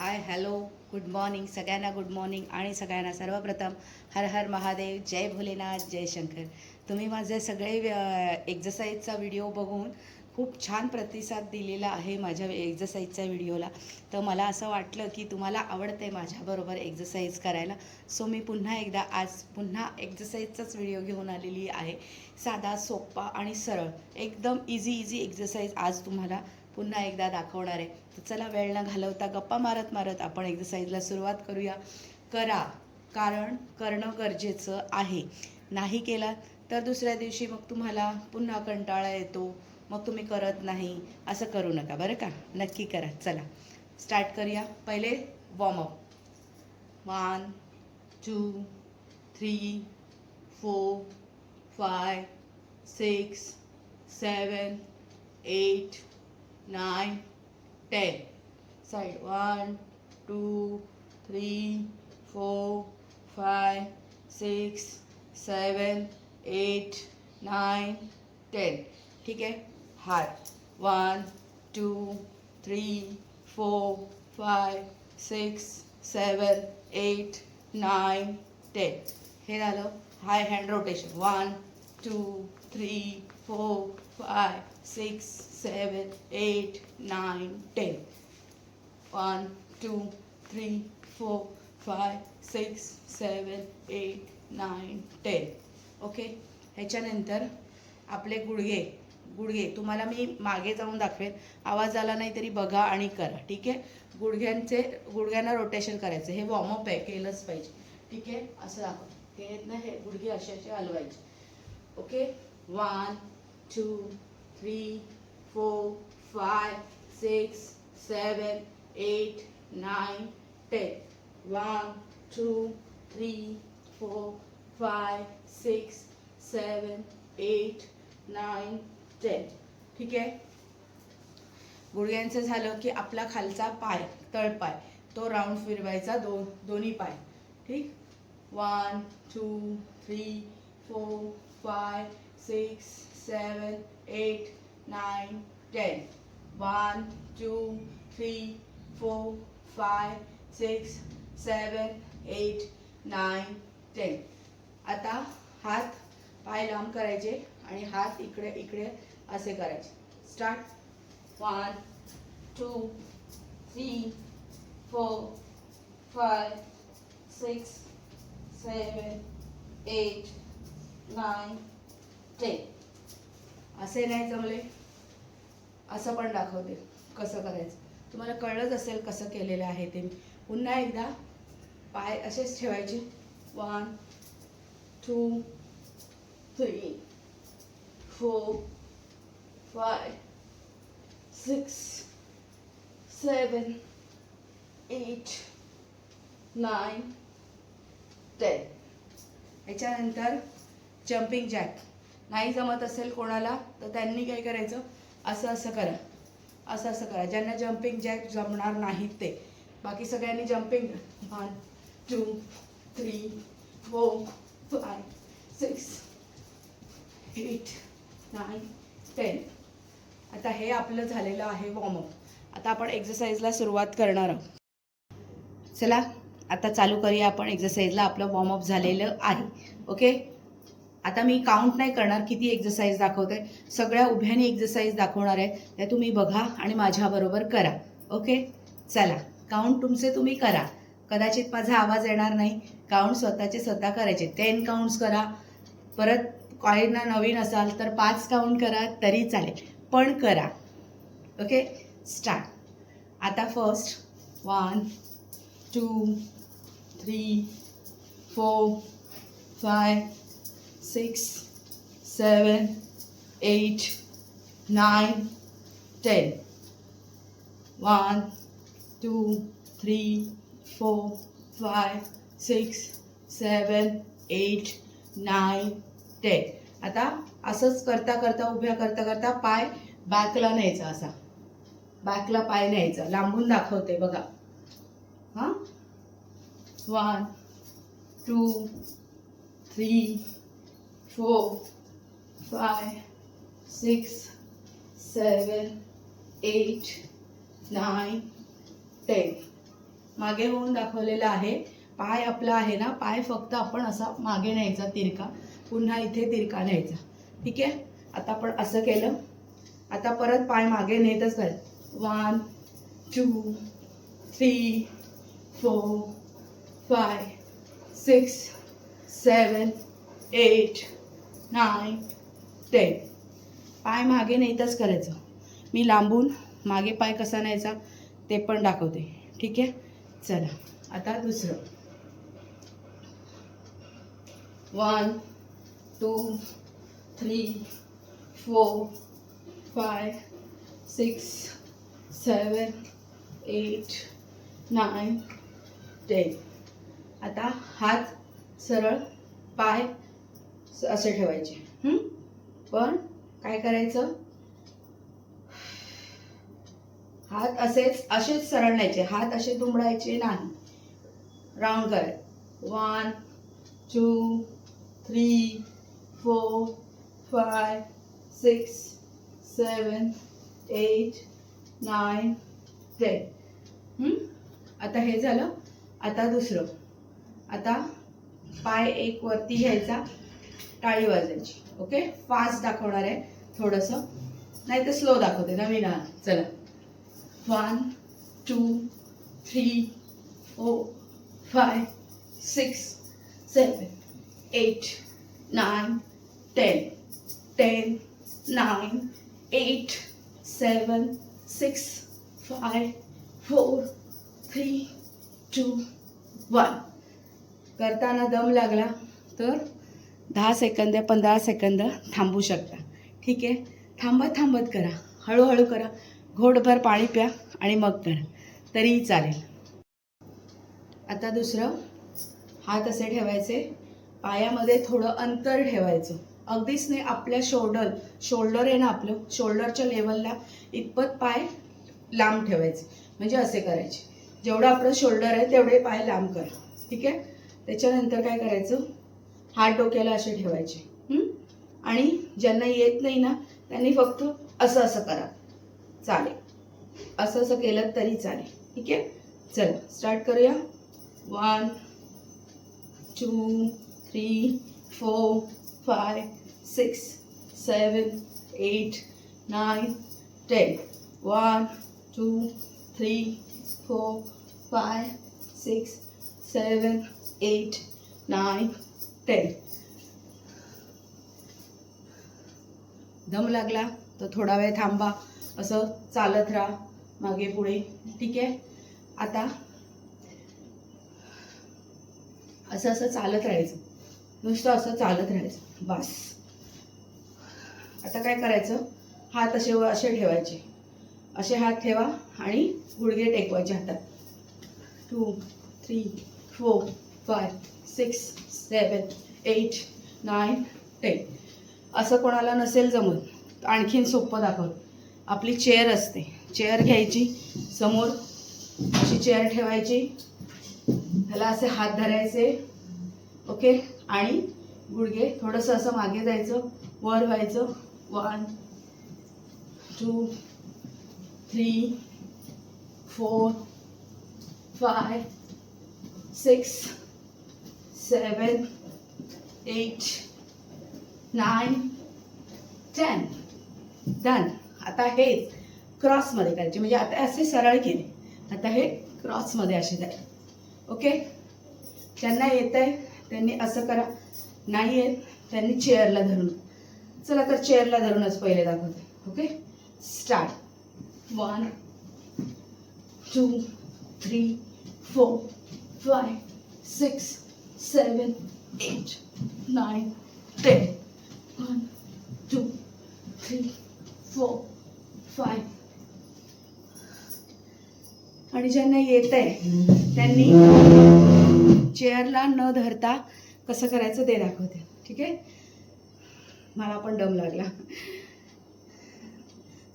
हाय hello good morning सगळ्यांना good morning आणि सगळ्यांना सर्वप्रथम हर हर महादेव जय भोलेनाथ जय शंकर. तुम्ही माझे सगळे एक्झरसाईजचा व्हिडिओ बघून खूप छान प्रतिसाद दिलेला आहे माझ्या एक्झरसाईजच्या व्हिडिओला तर मला असं वाटलं की तुम्हाला आवडतं आहे माझ्याबरोबर एक्झरसाईज करायला. सो मी पुन्हा एकदा आज पुन्हा एक्झरसाईजचाच व्हिडिओ घेऊन आलेली आहे. साधा सोपा आणि सरळ. एकदम इझी इझी एक्झरसाईज आज तुम्हाला पुन्हा एकदा दाखवणार आहे. तर चला वेळ न घालवता गप्पा मारत मारत आपण एक्झरसाईजला सुरुवात करूया. करा कारण करणं गरजेचं आहे. नाही केला तर दुसऱ्या दिवशी मग तुम्हाला पुन्हा कंटाळा येतो. मग तुम्ही करत नाही. असं करू नका बरं का? नक्की करा. चला स्टार्ट करूया. पहिले warm up one two three four five six seven eight nine, ten. Side one, two, three, four, five, six, seven, eight, nine, ten. ठीक आहे हात one two three four five six seven eight nine ten हे झालं high hand rotation one two three four five six seven eight nine ten one two three four five six seven eight nine ten okay ह्याच्यानंतर आपले गुडघे गुडघे तुम्हाला मी मागे जाऊन दाखवेन. आवाज आला नाही तरी बघा आणि करा ठीक आहे? गुडघ्यांचे गुडघ्यांना रोटेशन करायचं. हे वॉर्मअप आहे केलंच पाहिजे. ठीक आहे? असं दाखव. हे ना हे गुडघे असे असे हलवायचे. Okay one two three four five six seven eight nine ten. One two three four five six seven eight nine ten. ठीक आहे गुडघ्यांचं झालं की आपला खालचा पाय तळपाय तो राऊंड फिरवायचा दो दोन्ही पाय ठीक one two three four five six seven eight nine ten one two three four five six seven eight nine ten आता हात पाय लांब करायचे आणि हात इकडे इकडे असे करायचे. Start one two three four five six seven eight nine ten असे नाही जमले. असं पण दाखवते कसं करायचं. तुम्हाला कळलंच असेल कसं केलेलं आहे ते. मी पुन्हा एकदा पाय असेच ठेवायचे. One two three four five six seven eight nine ten याच्यानंतर जम्पिंग जॅक नाही जमत असेल कोणाला तर त्यांनी काय करायचं? असं असं करा. असं असं करा. ज्यांना जम्पिंग जॅक जमणार नाहीत ते. बाकी सगळ्यांनी jumping one two three four five six eight nine ten आता हे आपलं झालेलं आहे वॉर्मअप आता आपण एक्सरसाइजला सुरुवात करणार आहोत. चला आता चालू करूया आपण. एक्सरसाइजला आपलं वॉर्मअप झालेलं आहे. ओके आता मी काउंट नाही करणार किती एक्झरसाईज दाखवते. सगळ्या उभ्याने एक्झरसाईज दाखवणार आहे. त्या तुम्ही बघा आणि माझ्याबरोबर करा. ओके चला. काउंट तुमचे तुम्ही करा. कदाचित माझा आवाज येणार नाही. काउंट स्वतःचे स्वतः करायचे. टेन काउंट्स करा. परत काहींना नवीन असाल तर पाच काउंट करा तरी चालेल. पण करा. ओके स्टार्ट आता first one two three four five six seven eight nine ten one two three four five six seven eight nine ten आता असंच करता करता उभ्या करता करता पाय बॅकला न्यायचा असा. बॅकला पाय न्यायचा. लांबून दाखवते बघा. हां? One two three four five six seven eight nine ten मागे होऊन दाखवलेलं आहे. पाय आपला आहे ना पाय फक्त आपण असा मागे न्यायचा तिरका. पुन्हा इथे तिरका न्यायचा. ठीक आहे? आता आपण असं केलं. आता परत पाय मागे नेतच करायचं one two three four five six seven eight नाही. ते. पाय मागे नेतच करायचं. मी लांबून मागे पाय कसा न्यायचा ते पण दाखवते. ठीक आहे? चला आता दुसरं. One two three four five six seven eight nine ten आता हात सरळ पाय असे ठेवायचे? पण काय करायचं? हात असेच असेच सरळ न्यायचे हात असे दुमडायचे नाही. राऊंड कराय one two three four five six seven eight nine ten. आता हे झालं. आता दुसरं. आता पाय एक वरती घ्यायचा. टाळी वाजायची. ओके फास्ट दाखवणार आहे थोडंसं. नाही तर स्लो दाखवते. नवीन आहात चला. One two three four five six seven eight nine ten ten nine eight seven six five four three two one करताना दम लागला तर दहा सेकंद पंधरा सेकंद थांबू शकता. ठीक आहे? थांबत थांबत करा. हळूहळू करा. घोटभर पाणी प्या आणि मग करा. तरीही चालेल. आता दुसरं. हात असे ठेवायचे. पायामध्ये थोडं अंतर ठेवायचं. अगदीच नाही आपल्या शोल्डर शोल्डर आहे ना आपलं. शोल्डरच्या लेवलला इतपत पाय लांब ठेवायचे. म्हणजे असे करायचे. जेवढं आपलं शोल्डर आहे तेवढे पाय लांब करा. ठीक आहे? त्याच्यानंतर काय करायचं? हात डोक्याला असे ठेवायचे. आणि ज्यांना येत नाही ना त्यांनी फक्त असं असं करा. चालेल. असं असं केलं तरी चालेल. ठीक आहे? चला स्टार्ट करूया. One two three four five six seven eight nine ten one two three four five six seven eight nine ten दम लागला तर थोडा वेळ थांबा. असं चालत राहा. मागे पुढे. ठीक आहे? आता असं असं चालत राहायचं. नुसतं असं चालत राहायचं. बस. आता काय करायचं? हात असे व- असे ठेवायचे. असे हात ठेवा आणि गुडघे टेकवायचे हातात. Two three four five six seven eight nine ten असं कोणाला नसेल जमत आणखीन सोपं दाखवत आपली चेअर असते. चेअर घ्यायची समोर अशी चेअर ठेवायची. ह्याला असे हात धरायचे. ओके आणि गुडघे थोडंसं असं मागे जायचं. वर व्हायचं. One two three four five six seven eight nine ten done आता हे क्रॉसमध्ये करायचे. म्हणजे आता असे सरळ केले. आता हे क्रॉसमध्ये असे जाय ओके त्यांना येत आहे त्यांनी असं करा. नाही येत त्यांनी चेअरला धरून. चला तर चेअरला धरूनच पहिले दाखवते. Okay start one two three four five six seven eight, nine ten one two three four five आणि ज्यांना येत आहे त्यांनी चेअरला न धरता कसं करायचं ते दाखवते. ठीक आहे? मला पण दम लागला.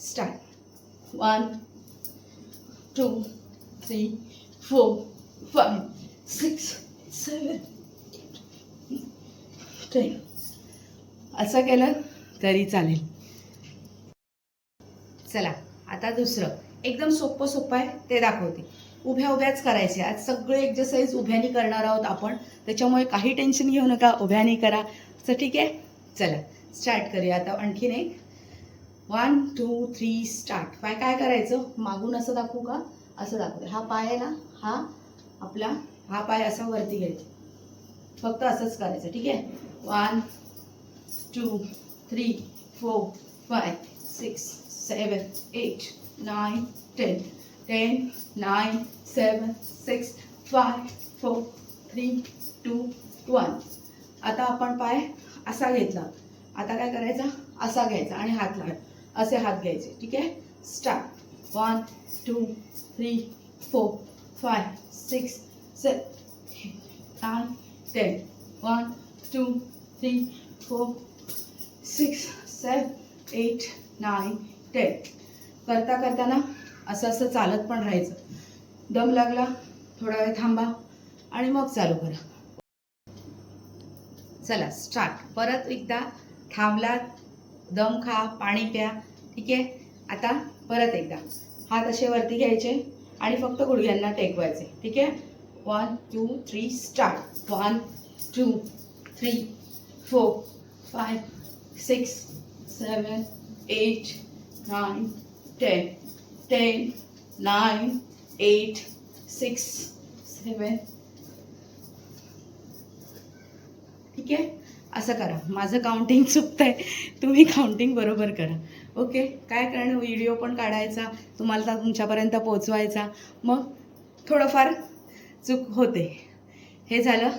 Start one two three four five six seven ten असं केलं तरी चालेल. चला आता दुसरं. एकदम सोपं सोपं आहे ते दाखवते. उभ्या उभ्याच करायचे आज सगळे एक्झरसाईज उभ्याने करणार आहोत आपण. त्याच्यामुळे काही टेन्शन घेऊ नका उभ्याने करा. तर ठीक आहे? चला स्टार्ट करूया. आता आणखीन एक. वन टू थ्री स्टार्ट पाय काय करायचं? मागून असं दाखवू का? असं दाखवू हा पाय आहे ना? हा आपला हा पाय असा वरती घ्यायचा. फक्त असंच करायचं ठीक आहे? One two three four five six seven eight nine ten ten nine seven six five four three two one आता आपण पाय असा घेतला. आता काय करायचा? असा घ्यायचा आणि हात लाव. असे हात घ्यायचे ठीक आहे? Start one two three four five six seven nine ten one two three four six seven eight nine ten करता करताना असं असं चालत पण राहायचं. दम लागला थोडा वेळ थांबा आणि मग चालू करा. चला स्टार्ट परत एकदा थांबलात दम खा पाणी प्या. ठीक आहे? आता परत एकदा. हात असे वरती घ्यायचे आणि फक्त गुडघ्यांना टेकवायचे. ठीक आहे? One two three start one two three four five six seven eight nine ten ten nine eight six seven ठीक आहे? असं करा. माझं काउंटिंग चुकतं आहे तुम्ही काउंटिंग बरोबर करा. ओके काय करणं? व्हिडिओ पण काढायचा. तुम्हाला तर तुमच्यापर्यंत पोचवायचा मग थोडंफार चूक होते. हे झालं.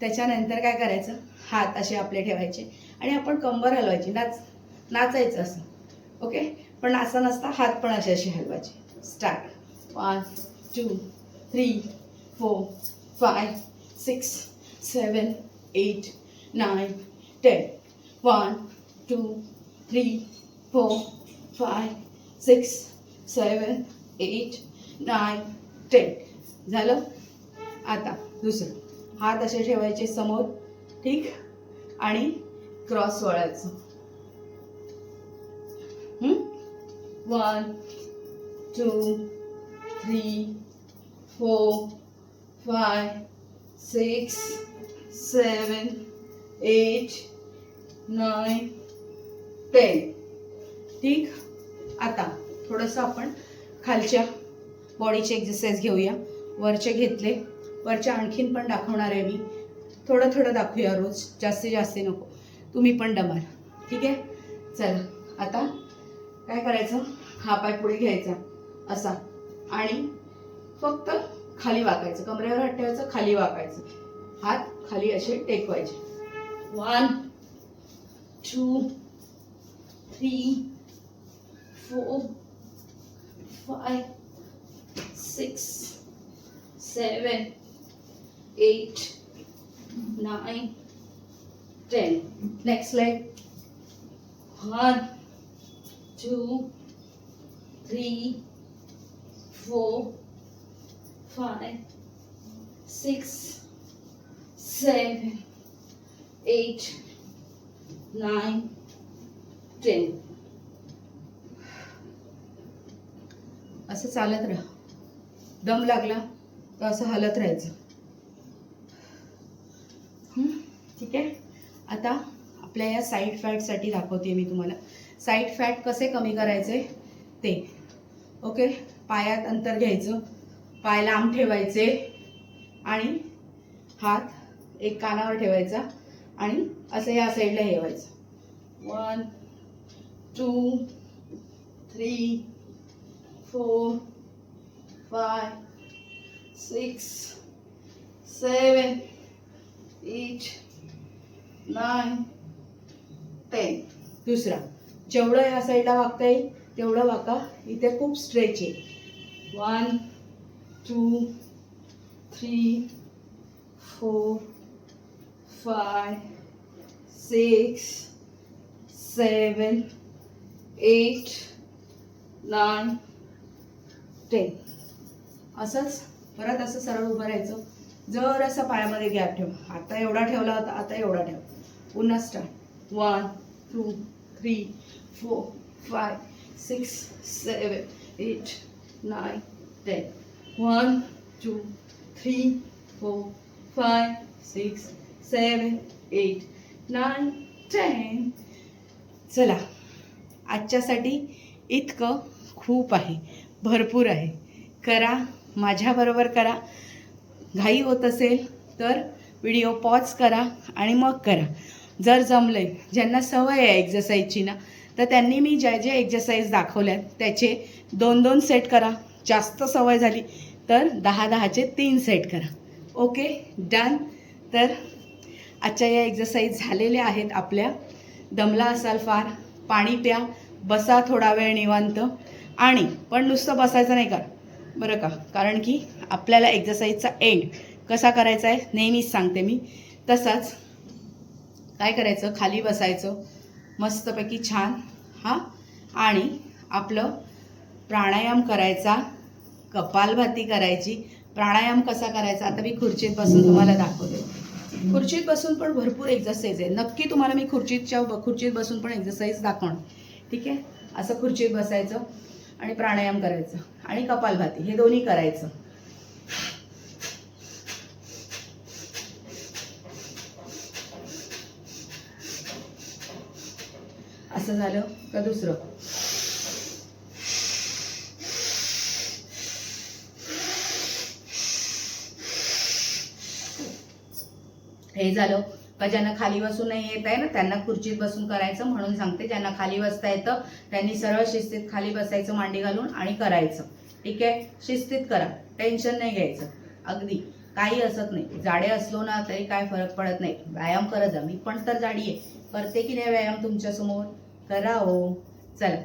त्याच्यानंतर काय करायचं? हात असे आपले ठेवायचे आणि आपण कंबर हलवायची. नाच नाचायचं असं. ओके? पण नाचता नसता हात पण असे असे हलवायचे. Start one two three four five six seven eight nine ten one two three four five six seven eight nine ten झालं? आता दुसरं. हात असे ठेवायचे समोर ठीक? आणि cross वळायचं. One two three four five six seven eight nine ten. ठीक? आता थोडंसं आपण खालच्या बॉडीची एक्सरसाइज घेऊया. वरचे घेतले. वरचे आणखीन पण दाखवणार आहे मी. थोडं थोडं दाखवूया रोज. जास्तीत जास्त नको. तुम्ही पण डमाल ठीक आहे? चला. आता काय करायचं? हा पाय पुढे घ्यायचा. असा. आणि फक्त खाली वाकायचं. कमरेवर हात ठेवायचं खाली वाकायचं. हात खाली असे टेकवायचे. One two three four five six seven, eight, nine, ten. Next leg. One, two, three, four, five, six, seven, eight, nine, ten. असं चालत राहा दम लागला तर असं हलत राहायचं? ठीक आहे. आता आपल्या या साईड फॅटसाठी दाखवते मी तुम्हाला. साईड फॅट कसे कमी करायचे? ते. ओके पायात अंतर घ्यायचं. पाय लांब ठेवायचे. आणि हात एक कानावर ठेवायचा. आणि असं या साईडला ठेवायचं one two three four five six seven eight nine ten दुसरा. जेवढं या साईडला वागता येईल तेवढं वाका. इथे खूप स्ट्रेच आहे. One two three four five six seven eight nine ten असंच परत असं सरळ उभं राहायचं. जर असं पायामध्ये गॅप ठेव. आता एवढा ठेवला होता आता एवढा ठेव. पुन्हा start one two three four five six seven eight nine ten one two three four five six seven eight nine ten चला. आजच्यासाठी इतकं खूप आहे. भरपूर आहे. करा. माझ्याबरोबर करा. घाई होत असेल तर व्हिडिओ पॉज करा आणि मग करा. जर जमले ज्यांना सवय आहे एक्झरसाईजची ना तर त्यांनी मी ज्या ज्या एक्झरसाईज दाखवल्या त्याचे दोन दोन सेट करा. जास्त सवय झाली तर दहा दहाचे तीन सेट करा. ओके डन तर आजच्या या एक्झरसाईज झालेल्या आहेत आपल्या. दमला असाल फार पाणी प्या. बसा थोडा वेळ निवांत. आणि पण नुसतं बसायचं नाही का? बरं का? कारण की आपल्याला एक्झरसाईजचा एंड कसा करायचा आहे नेहमीच सांगते मी. तसाच काय करायचं? खाली बसायचं. मस्तपैकी छान. हां? आणि आपलं प्राणायाम करायचा. कपालभाती करायची. प्राणायाम कसा करायचा? आता मी खुर्चीत बसून तुम्हाला दाखवते. खुर्चीत बसून पण भरपूर एक्झरसाईज आहे. नक्की तुम्हाला मी खुर्चीतच्या खुर्चीत बसून पण एक्झरसाईज दाखवणार. ठीक आहे? असं खुर्चीत बसायचं. आणि प्राणायाम करायचं. आणि कपालभाती हे दोन्ही करायचं. असं झालं का दुसरं? हे झालं. का ज्यांना खाली बसून नाही येत आहे ना त्यांना खुर्चीत बसून करायचं म्हणून सांगते. ज्यांना खाली बसता येतं त्यांनी सरळ शिस्तीत खाली बसायचं मांडी घालून आणि करायचं. ठीक आहे? शिस्तीत करा. टेन्शन नाही घ्यायचं. अगदी. काही असत नाही. जाडे असलो ना तरी काय फरक पडत नाही. व्यायाम करत जा. मी पण तर जाडी आहे. करते की नाही व्यायाम तुमच्यासमोर करा ओ चला.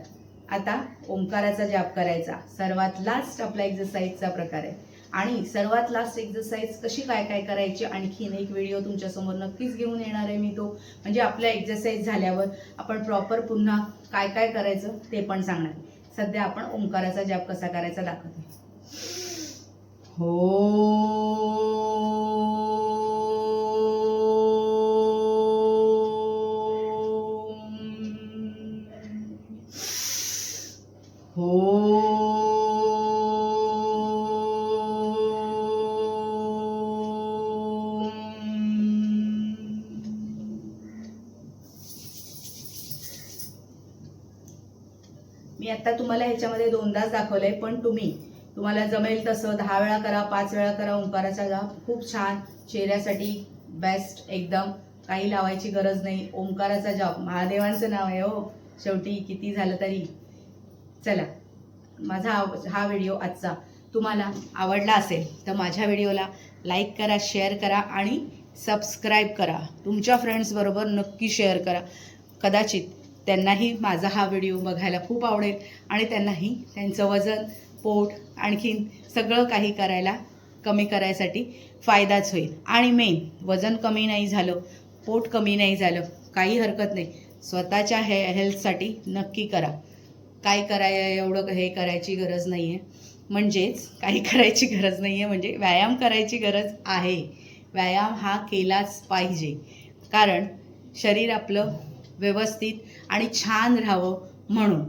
आता ओंकाराचा जाप करायचा. सर्वात लास्ट आपला एक्झरसाईजचा प्रकार आहे. आणि सर्वात लास्ट एक्झरसाईज कशी काय काय करायची आणखीन एक व्हिडिओ तुमच्यासमोर नक्कीच घेऊन येणार आहे मी तो. म्हणजे आपल्या एक्झरसाईज झाल्यावर आपण प्रॉपर पुन्हा काय काय करायचं ते पण सांगणार आहे. सध्या आपण ओंकाराचा जाप कसा करायचा दाखवतो. हो. मी आता तुम्हाला ह्याच्यामध्ये दोनदाच दाखवलंय पण तुम्ही तुम्हाला जमेल तसं दहा वेळा करा पाच वेळा करा ओंकाराचा जाप खूप छान चेहऱ्यासाठी बेस्ट एकदम काही लावायची गरज नाही ओंकाराचा जाप महादेवांचं नाव आहे हो शेवटी किती झालं तरी. चला माझा आव हा व्हिडिओ आजचा तुम्हाला आवडला असेल तर माझ्या व्हिडिओला लाईक करा शेअर करा आणि सबस्क्राईब करा. तुमच्या फ्रेंड्सबरोबर नक्की शेअर करा. कदाचित त्यांनाही माझा हा व्हिडिओ बघायला खूप आवडेल आणि त्यांनाही त्यांचं वजन पोट आणखीन सगळं काही करायला कमी करायसाठी फायदाच होईल. आणि मेन वजन कमी नाही झालं पोट कमी नाही झालं काही हरकत नाही. स्वतःच्या हे हेल्थसाठी नक्की करा. काय कराय एवढं हे करायची गरज नाही आहे म्हणजेच काही करायची गरज नाही आहे म्हणजे व्यायाम करायची गरज आहे. व्यायाम हा केलाच पाहिजे. कारण शरीर आपलं व्यवस्थित आणि छान राहावं म्हणून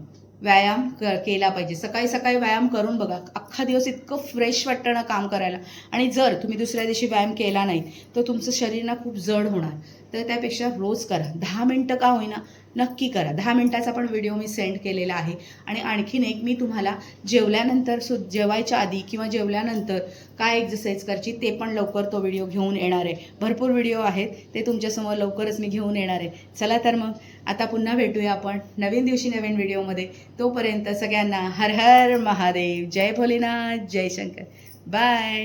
व्यायाम क केला पाहिजे. सकाळी सकाळी व्यायाम करून बघा. अख्खा दिवस इतकं फ्रेश वाटतं ना काम करायला. आणि जर तुम्ही दुसऱ्या दिवशी व्यायाम केला नाही तर तुमचं शरीर ना खूप जड होणार. तर त्यापेक्षा रोज करा. दहा मिनटं का होईना नक्की करा. दहा मिनटाचा पण व्हिडिओ मी सेंड केलेला आहे. आणि आणखीन एक मी तुम्हाला जेवल्यानंतर सु जेवायच्या आधी किंवा जेवल्यानंतर काय एक्झरसाईज करायची ते पण लवकर तो व्हिडिओ घेऊन येणार आहे. भरपूर व्हिडिओ आहेत ते तुमच्यासमोर लवकरच मी घेऊन येणार आहे. चला तर मग आता पुन्हा भेटूया आपण नवीन दिवशी नवीन व्हिडिओमध्ये तोपर्यंत सगळ्यांना हर हर महादेव. जय भोलेनाथ जय शंकर. बाय